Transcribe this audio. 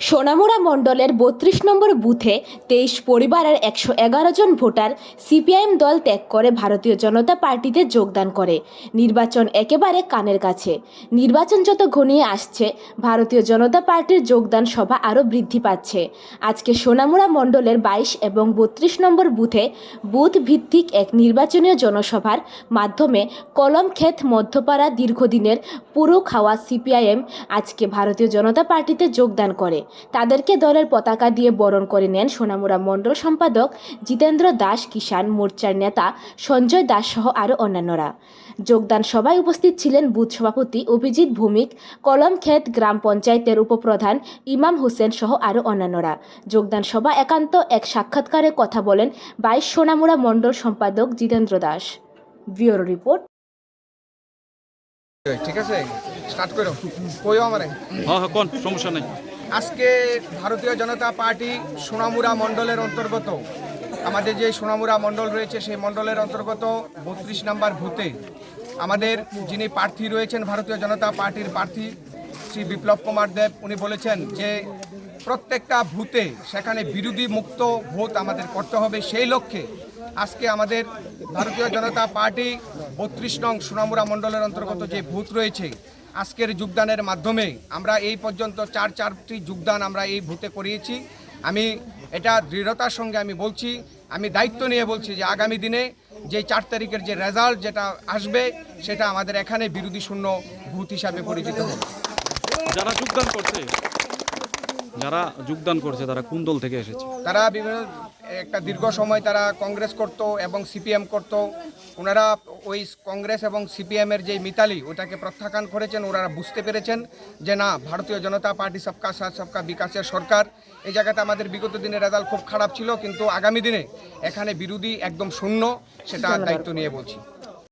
সোনামুড়া মণ্ডলের বত্রিশ নম্বর বুথে তেইশ পরিবারের একশো এগারো জন ভোটার সিপিআইএম দল ত্যাগ করে ভারতীয় জনতা পার্টিতে যোগদান করে। নির্বাচন একেবারে কানের কাছে। নির্বাচন যত ঘনিয়ে আসছে, ভারতীয় জনতা পার্টির যোগদান সভা আরও বৃদ্ধি পাচ্ছে। আজকে সোনামুড়া মণ্ডলের বাইশ এবং বত্রিশ নম্বর বুথে বুথ ভিত্তিক এক নির্বাচনীয় জনসভার মাধ্যমে কলমক্ষেত মধ্যপাড়া দীর্ঘদিনের পুরো খাওয়া সিপিআইএম আজকে ভারতীয় জনতা পার্টিতে যোগদান করে। তাদেরকে দলের পতাকা দিয়ে বরণ করে নেন সোনামুড়া মণ্ডল সম্পাদক জিতেন্দ্র দাস কিষাণ মোর্চার নেতা সঞ্জয় দাস সহ আরও অন্যান্যরা। যোগদান সভায় উপস্থিত ছিলেন বুথ সভাপতি অভিজিৎ ভৌমিক কলমক্ষেত গ্রাম পঞ্চায়েতের উপপ্রধান ইমাম হোসেন সহ আরও অন্যান্যরা। যোগদান সভা একান্ত এক সাক্ষাৎকারে কথা বলেন বাইশ সোনামুড়া মণ্ডল সম্পাদক জিতেন্দ্র দাস। Bureau report. ঠিক আছে স্টার্ট করো। কইও আমারে। হ্যাঁ হ্যাঁ কোন সমস্যা নেই। আজকে ভারতীয় জনতা পার্টি সোনামুড়া মণ্ডলের অন্তর্গত। আমাদের যে সোনামুড়া মণ্ডল রয়েছে, সেই মণ্ডলের অন্তর্গত বত্রিশ নাম্বার ভূতে আমাদের যিনি প্রার্থী রয়েছেন, ভারতীয় জনতা পার্টির প্রার্থী শ্রী বিপ্লব কুমার দেব, উনি বলেছেন যে প্রত্যেকটা ভূতে সেখানে বিরোধী মুক্ত ভোট আমাদের করতে হবে। সেই লক্ষ্যে আজকে আমাদের ভারতীয় জনতা পার্টি বত্রিশ নং সোনামুড়া মণ্ডলের অন্তর্গত যে ভূত রয়েছে আজকের যোগদানের মাধ্যমে আমরা এই পর্যন্ত চার চারটি যোগদান আমরা এই ভূতে করিয়েছি। আমি এটা দৃঢ়তার সঙ্গে আমি বলছি আমি দায়িত্ব নিয়ে বলছি যে আগামী দিনে যে চার তারিখের যে রেজাল্ট যেটা আসবে সেটা আমাদের এখানে বিরোধী শূন্য ভূত হিসাবে পরিচিত হবে। যারা যোগদান করছে যারা যোগদান করছে তারা কোন দল থেকে এসেছে? তারা বিভিন্ন একটা দীর্ঘ সময় তারা কংগ্রেস করত এবং সিপিএম করত। ওনারা ওই কংগ্রেস এবং সিপিএমের যে মিতালি ওটাকে প্রত্যাখ্যান করেছেন ওনারা বুঝতে পেরেছেন যে না ভারতীয় জনতা পার্টি সবকা সাথ সবকা বিকাশের সরকার। এই জায়গাতে আমাদের বিগত দিনের রেজাল্ট খুব খারাপ ছিল কিন্তু আগামী দিনে এখানে বিরোধী একদম শূন্য সেটা দায়িত্ব নিয়ে বলছি।